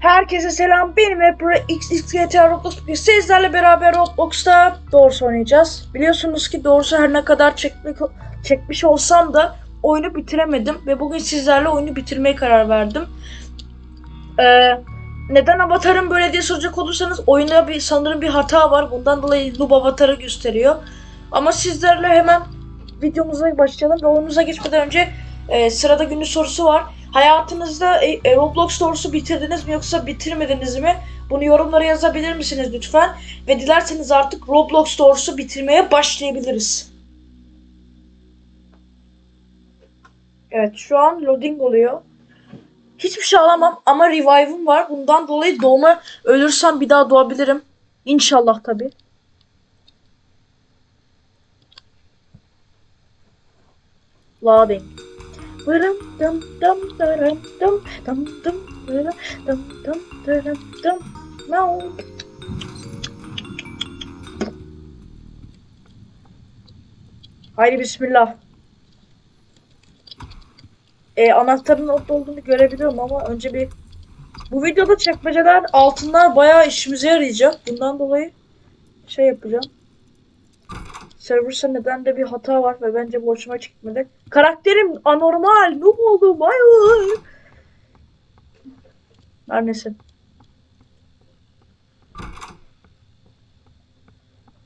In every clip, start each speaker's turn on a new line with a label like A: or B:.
A: Herkese selam. Benim Ebru XXGT Roblox. Sizlerle beraber Roblox'ta Doors oynayacağız. Biliyorsunuz ki Doors'u her ne kadar çekmek, çekmiş olsam da oyunu bitiremedim. Ve bugün sizlerle oyunu bitirmeye karar verdim. Ee, neden avatarım böyle diye soracak olursanız oyunda bir sanırım bir hata var. Bundan dolayı noob avatarı gösteriyor. Ama sizlerle hemen videomuza başlayalım ve oyunumuza geçmeden önce e, sırada günlük sorusu var. Hayatınızda e, e, Roblox doğrusu bitirdiniz mi yoksa bitirmediniz mi? Bunu yorumlara yazabilir misiniz lütfen? Ve dilerseniz artık Roblox doğrusu bitirmeye başlayabiliriz. Evet şu an loading oluyor. Hiçbir şey alamam ama revive'ım var. Bundan dolayı doğma ölürsem bir daha doğabilirim. İnşallah tabi. Loading. Vırım dım dım dırım dım dım dım vırım dım dım dırım dım Miau. Haydi bismillah. E, anahtarın orada olduğunu görebiliyorum ama önce bir bu videoda çekmeceler altınlar bayağı işimize yarayacak. Bundan dolayı şey yapacağım. Serversa neden de bir hata var ve bence bu hoşuma çıkmadı. Karakterim anormal. Noob oldum. Ay, ay. Her neyse.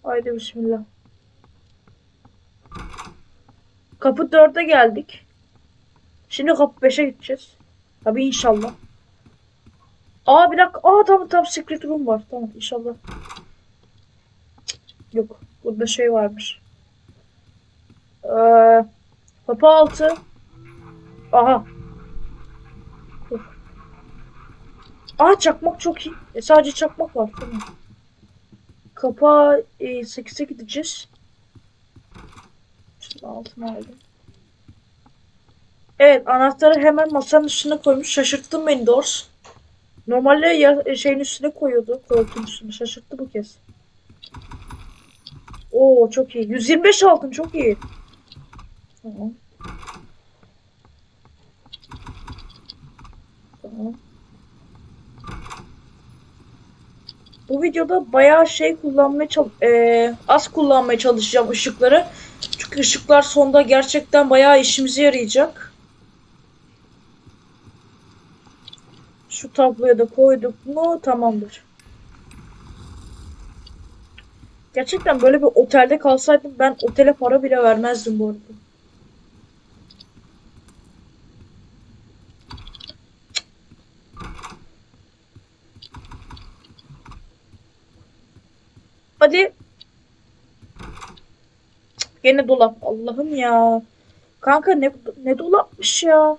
A: Haydi bismillah. Kapı 4'e geldik. Şimdi kapı 5'e gideceğiz. Tabi inşallah. Aa bir dakika. Aa tamam tamam secret room var. Tamam inşallah. Cık, Yok. Burada şey varmış. Ee, kapı altı. Aha. Dur. Aa çakmak çok iyi. E, sadece çakmak var. Tamam. Kapağı e, 8'e gideceğiz. Şunu altına aldım. Evet anahtarı hemen masanın üstüne koymuş. Şaşırttın beni Dors. Normalde ya, şeyin üstüne koyuyordu. Koltuğun üstüne. Şaşırttı bu kez. Oo çok iyi. 125 altın çok iyi. Tamam. Tamam. Bu videoda bayağı şey kullanmaya eee, az kullanmaya çalışacağım ışıkları. Çünkü ışıklar sonda gerçekten bayağı işimize yarayacak. Şu tabloya da koyduk mu tamamdır. Gerçekten böyle bir otelde kalsaydım ben otele para bile vermezdim bu arada. Hadi. Gene dolap. Allah'ım ya. Kanka ne ne dolapmış ya.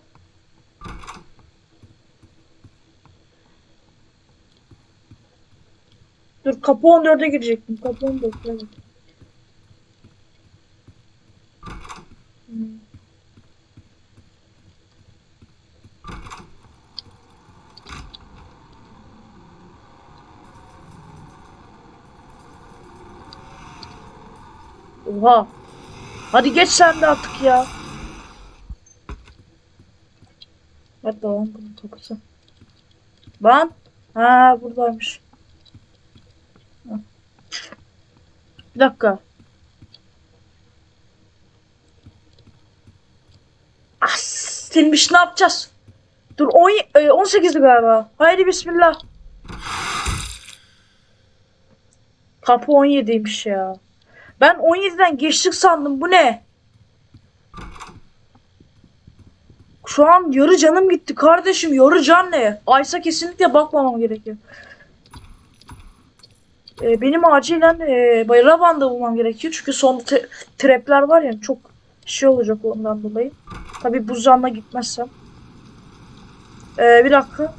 A: Dur kapı 14'e girecektim. Kapı 14 evet. Hmm. Oha. Hadi geç sen de artık ya. Hadi lan bunun kapısı. Lan. Ha buradaymış. Bir dakika. As, silmiş ne yapacağız? Dur 10, e, 18'di galiba. Haydi bismillah. Kapı 17'ymiş ya. Ben 17'den geçtik sandım. Bu ne? Şu an yarı canım gitti kardeşim. Yarı can ne? Aysa kesinlikle bakmamam gerekiyor. Ee, benim acilen e, bandı bulmam gerekiyor. Çünkü te- trapler var ya çok şey olacak ondan dolayı. Tabi buzlanma gitmezsem. Ee, bir dakika.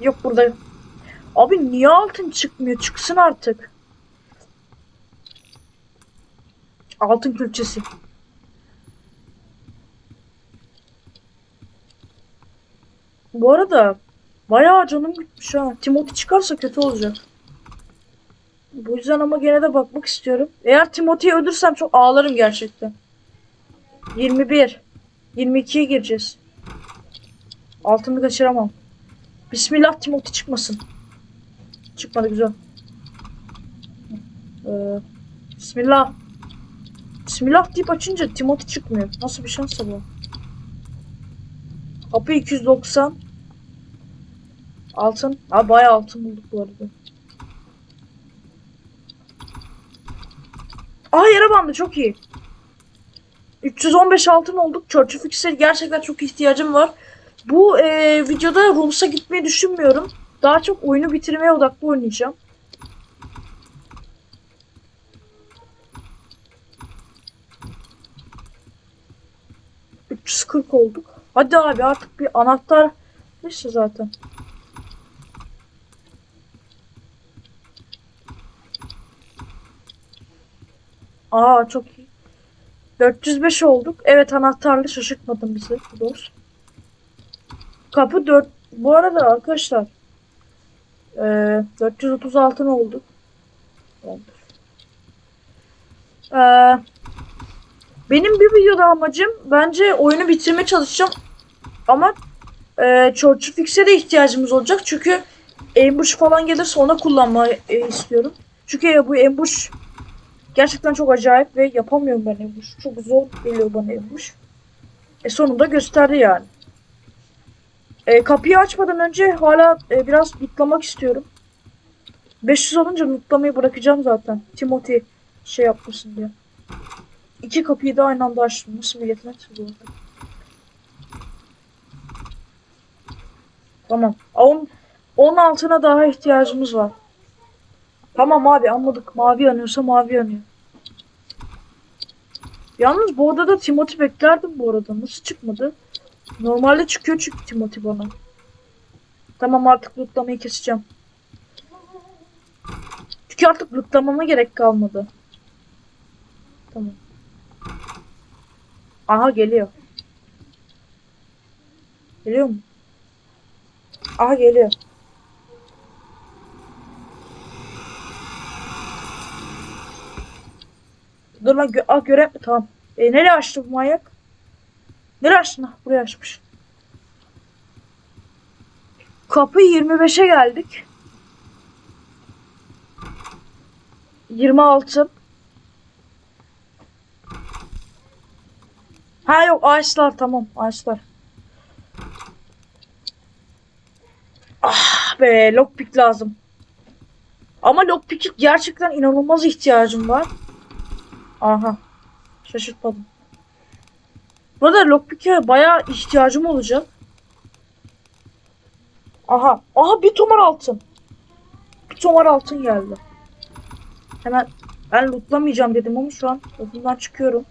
A: Yok burada. Abi niye altın çıkmıyor? Çıksın artık. Altın külçesi. Bu arada bayağı canım gitmiş ha. Timothy çıkarsa kötü olacak. Bu yüzden ama gene de bakmak istiyorum. Eğer Timothy'yi öldürsem çok ağlarım gerçekten. 21. 22'ye gireceğiz. Altını kaçıramam. Bismillah Timothy çıkmasın. Çıkmadı güzel. Ee, Bismillah. Bismillah deyip açınca Timothy çıkmıyor. Nasıl bir şansa bu? Kapı 290. Altın. Ha bayağı altın bulduk bu arada. Aa yere bandı çok iyi. 315 altın olduk. Church of gerçekten çok ihtiyacım var. Bu e, videoda Rums'a gitmeyi düşünmüyorum. Daha çok oyunu bitirmeye odaklı oynayacağım. ...340 olduk. Hadi abi artık bir anahtar... ...işte zaten. Aa çok iyi. 405 olduk. Evet anahtarlı şaşırtmadın bizi. Dost. Kapı 4. Bu arada arkadaşlar. Ee, 436 ne olduk? Ee, benim bir videoda amacım bence oyunu bitirmeye çalışacağım. Ama e, Church of X'e de ihtiyacımız olacak. Çünkü ambush falan gelirse ona kullanmayı e, istiyorum. Çünkü bu ambush gerçekten çok acayip ve yapamıyorum ben ambush. Çok zor geliyor bana ambush. E sonunda gösterdi yani. E, kapıyı açmadan önce hala e, biraz lootlamak istiyorum. 500 olunca lootlamayı bırakacağım zaten. Timothy şey yapmasın diye. İki kapıyı da aynı anda açtım. Nasıl bir yetenek bu? Tamam. 10 10 altına daha ihtiyacımız var. Tamam abi anladık. Mavi yanıyorsa mavi yanıyor. Yalnız bu odada Timothy beklerdim bu arada. Nasıl çıkmadı? Normalde çıkıyor çünkü Timothy bana. Tamam artık lootlamayı keseceğim. Çünkü artık lootlamama gerek kalmadı. Tamam. Aha geliyor. Geliyor mu? Aha geliyor. Dur lan gö ah, göre tamam. E, nereye açtı bu manyak? Nereye açtın? Ha, buraya açmış. Kapı 25'e geldik. 26. Ha yok ağaçlar tamam ağaçlar. Ah be lockpick lazım. Ama lockpick'e gerçekten inanılmaz ihtiyacım var. Aha. Şaşırtmadım. Bu arada lockpick'e bayağı ihtiyacım olacak. Aha. Aha bir tomar altın. Bir tomar altın geldi. Hemen ben lootlamayacağım dedim ama şu an bundan çıkıyorum.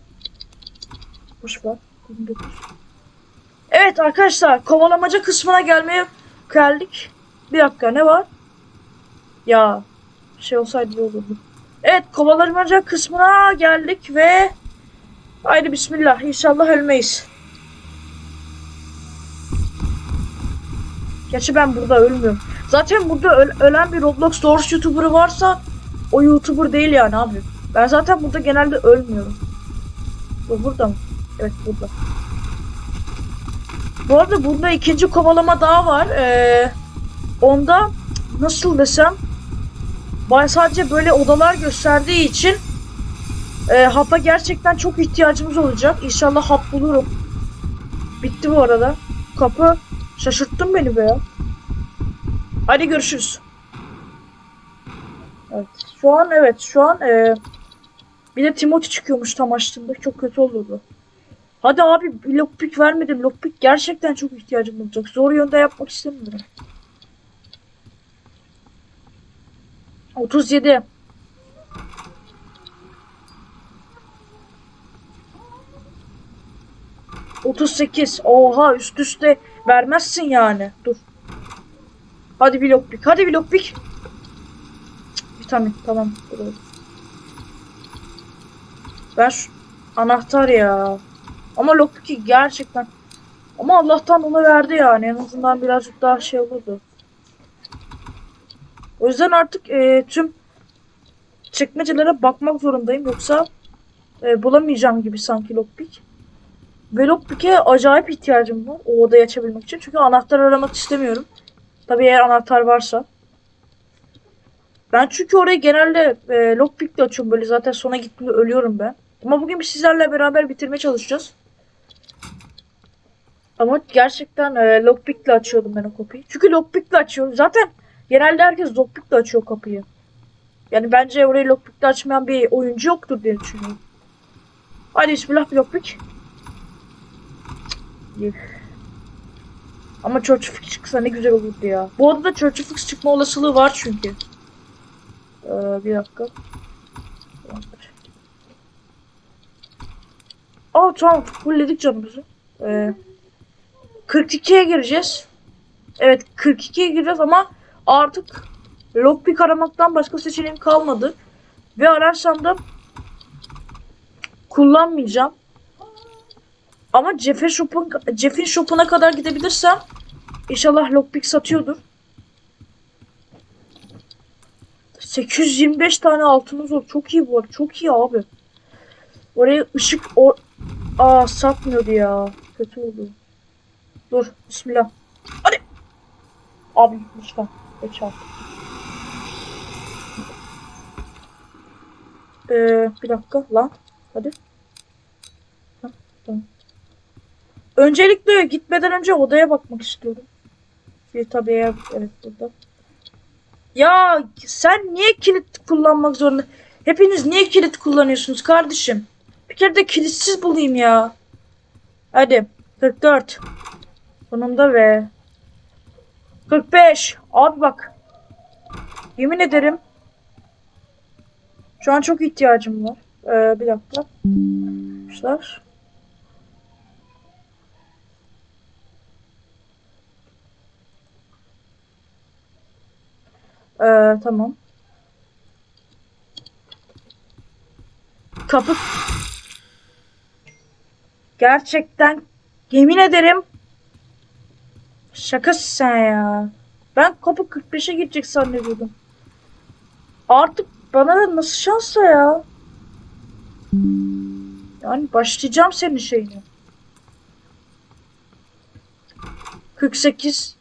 A: Boş ver. 29. Evet arkadaşlar kovalamaca kısmına gelmeye geldik. Bir dakika ne var? Ya şey olsaydı olurdu. Evet kovalamaca kısmına geldik ve haydi bismillah inşallah ölmeyiz. Gerçi ben burada ölmüyorum. Zaten burada öl- ölen bir Roblox Doors YouTuber'ı varsa o YouTuber değil yani abi. Ben zaten burada genelde ölmüyorum. Bu burada mı? Evet burada. Bu arada burada ikinci kovalama daha var. Ee, onda nasıl desem bana sadece böyle odalar gösterdiği için e, hapa gerçekten çok ihtiyacımız olacak. İnşallah hap bulurum. Bitti bu arada. Kapı şaşırttın beni be ya. Hadi görüşürüz. Evet. Şu an evet şu an e, bir de Timothy çıkıyormuş tam açtığımda. Çok kötü olurdu. Hadi abi lockpick vermedim. Lockpick gerçekten çok ihtiyacım olacak. Zor yönde yapmak istemiyorum. 37. Otuz sekiz. Oha üst üste vermezsin yani. Dur. Hadi bir lockpick. Hadi bir lockpick. Cık, Vitamin. Tamam. Ben şu anahtar ya. Ama lockpick'i gerçekten ama Allah'tan onu verdi yani. En azından birazcık daha şey olurdu. O yüzden artık e, tüm çekmecelere bakmak zorundayım. Yoksa e, bulamayacağım gibi sanki lockpick. Ve lockpick'e acayip ihtiyacım var. O odayı açabilmek için. Çünkü anahtar aramak istemiyorum. Tabii eğer anahtar varsa. Ben çünkü orayı genelde e, lockpick'le açıyorum böyle zaten sona gittiğimde ölüyorum ben. Ama bugün biz sizlerle beraber bitirmeye çalışacağız. Ama gerçekten e, lockpick'le açıyordum ben o kapıyı. Çünkü lockpick'le açıyorum. Zaten genelde herkes lockpick'le açıyor kapıyı. Yani bence orayı lockpick'le açmayan bir oyuncu yoktur diye düşünüyorum. Hadi bismillah bir lockpick. Ama Church of X çıksa ne güzel olurdu ya. Bu arada Church of X çıkma olasılığı var çünkü. Ee, bir dakika. Aa tamam fullledik canımızı. Ee, 42'ye gireceğiz. Evet 42'ye gireceğiz ama artık lockpick aramaktan başka seçeneğim kalmadı. Ve ararsam da kullanmayacağım. Ama Jeff'in shop'un Jeff'in shop'una kadar gidebilirsem inşallah lockpick satıyordur. 825 tane altınımız var. Çok iyi bu arada. Çok iyi abi. Oraya ışık o Aa satmıyordu ya. Kötü oldu. Dur. Bismillah. Hadi. Abi lütfen. Geç artık. Ee, bir dakika lan. Hadi. Öncelikle gitmeden önce odaya bakmak istiyorum. Bir tabii eğer evet burada. Ya sen niye kilit kullanmak zorunda? Hepiniz niye kilit kullanıyorsunuz kardeşim? Bir kere de kilitsiz bulayım ya. Hadi. 44. Sonunda ve 45. Abi bak. Yemin ederim. Şu an çok ihtiyacım var. Ee, bir dakika. Arkadaşlar. Ee, tamam. Kapı. Gerçekten yemin ederim. Şakasın sen ya. Ben kapı 45'e gidecek zannediyordum. Artık bana da nasıl şansa ya. Yani başlayacağım senin şeyini. 48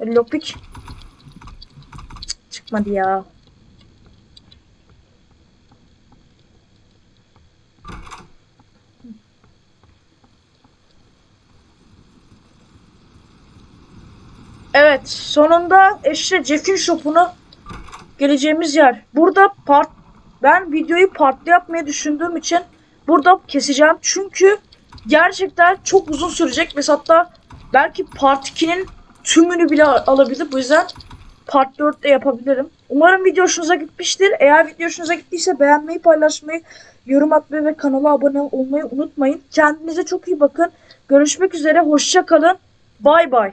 A: Lockpick Cık, Çıkmadı ya. Evet, sonunda işte Jeff'in shop'una geleceğimiz yer. Burada part ben videoyu partlı yapmayı düşündüğüm için burada keseceğim. Çünkü gerçekten çok uzun sürecek. Mesela hatta belki part 2'nin tümünü bile alabilir. Bu yüzden part 4 de yapabilirim. Umarım video hoşunuza gitmiştir. Eğer video hoşunuza gittiyse beğenmeyi, paylaşmayı, yorum atmayı ve kanala abone olmayı unutmayın. Kendinize çok iyi bakın. Görüşmek üzere. Hoşça kalın. Bay bay.